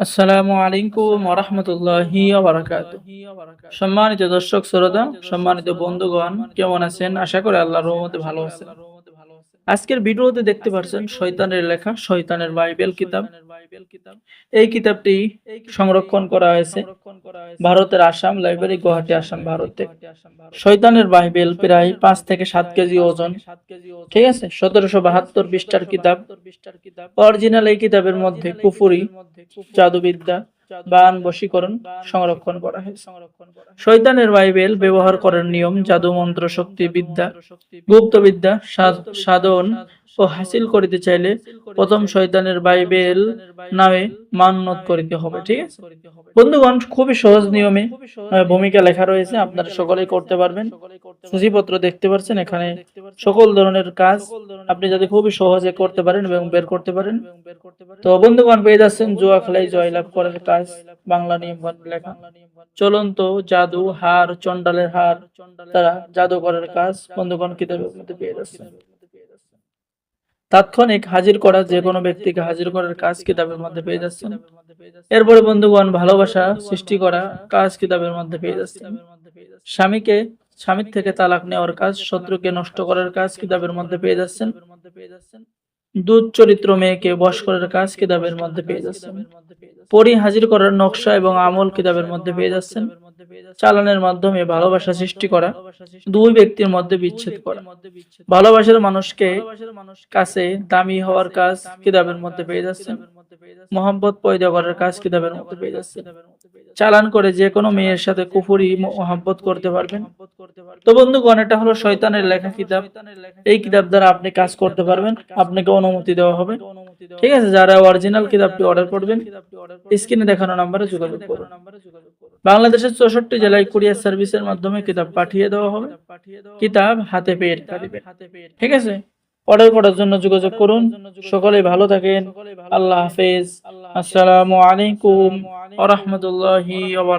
আসসালামু আলাইকুম ওরহমতুল্লাহি সম্মানিত দর্শক, শ্রোতা, সম্মানিত বন্ধুগণ, কেমন আছেন? আশা করি আল্লাহ রহমতে ভালো আছেন। আজকের ভিডিওতে দেখতে পাচ্ছেন শয়তানের লেখা, শয়তানের বাইবেল কিতাব। এই কিতাবটি সংরক্ষণ করা হয়েছে। ভারতের আসাম লাইব্রেরি গুয়াহাটি আসাম ভারতে। শয়তানের বাইবেল প্রায় পাঁচ থেকে সাত কেজি ওজন। ঠিক আছে? সতেরোশো বাহাত্তর পৃষ্ঠার কিতাব। অরিজিনাল এই কিতাবের মধ্যে কুফুরি জাদুবিদ্যা বান বশীকরণ সংরক্ষণ করা হয়েছে। শয়তানের বাইবেল ব্যবহার করার নিয়ম জাদু মন্ত্র শক্তি বিদ্যা গুপ্ত বিদ্যা সাধন ও হাসিল করিতে চাইলে প্রথম শয়তানের বাইবেল নামে মান্যত করিতে হবে, ঠিক আছে? বন্ধুগণ, খুবই সহজ নিয়মে ভূমিকা লেখা রয়েছে, আপনারা সকলেই করতে পারবেন। সূচিপত্র দেখতে পাচ্ছেন এখানে সকল ধরনের কাজ আপনি যদি খুবই সহজে করতে পারেন এবং বের করতে পারেন। তো বন্ধুগণ, পেয়ে যাচ্ছেন জুয়া খেলাই, জয়লাভ করার কাজ, বাংলা নিয়ম লেখা। চলন্ত জাদু, হার চন্ডালের হার, তারা জাদু করার কাজ, বন্ধুগণ, কিতাবের মধ্যে পেয়ে যাচ্ছেন। তাৎক্ষণিক হাজির করা যে কোনো ব্যক্তিকে হাজির করার কাজ কিতাবের মধ্যে পেয়ে যাচ্ছেন। এরপরে বন্ধুগণ, ভালোবাসা সৃষ্টি করা কাজ কিতাবের মধ্যে পেয়ে যাচ্ছেন। স্বামীকে, স্বামীর থেকে তালাক নেওয়ার কাজ, শত্রুকে নষ্ট করার কাজ কিতাবের মধ্যে পেয়ে যাচ্ছেন। দুধ চরিত্র মেয়েকে বশ করার কাজ কিতাবের মধ্যে পেয়ে যাচ্ছেন। পরি হাজির করার নকশা এবং আমল কিতাবের মধ্যে পেয়ে যাচ্ছেন। চালানের মাধ্যমে ভালোবাসা সৃষ্টি করা দুই ব্যক্তির মধ্যে বিচ্ছেদ করা। ভালোবাসার মানুষকে কাছে দামি হওয়ার কাজ কিতাবের মধ্যে পেয়ে যাচ্ছেন। মোহাম্মত পয়দা করার কাজ কিতাবের মধ্যে পেয়ে যাচ্ছেন। চালান করে যে কোনো মেয়ের সাথে কুফুরি মোহাম্মত করতে পারবেন। তো বন্ধুগণ এটা হলো শয়তানের লেখা কিতাব। এই কিতাব দ্বারা আপনি কাজ করতে পারবেন আপনাকে অনুমতি দেওয়া হবে। ঠিক আছে যারা অরিজিনাল কিতাবটি অর্ডার করবেন স্ক্রিনে দেখানো নাম্বারে যোগাযোগ করুন। বাংলাদেশের চৌষট্টি জেলায় কুরিয়ার সার্ভিসের মাধ্যমে কিতাব পাঠিয়ে দেওয়া হবে। কিতাব হাতে পেয়ে দিবেন। ঠিক আছে? অর্ডার করার জন্য যোগাযোগ করুন। সকলে ভালো থাকেন। আল্লাহ হাফেজ। আসসালামু আলাইকুম ওয়া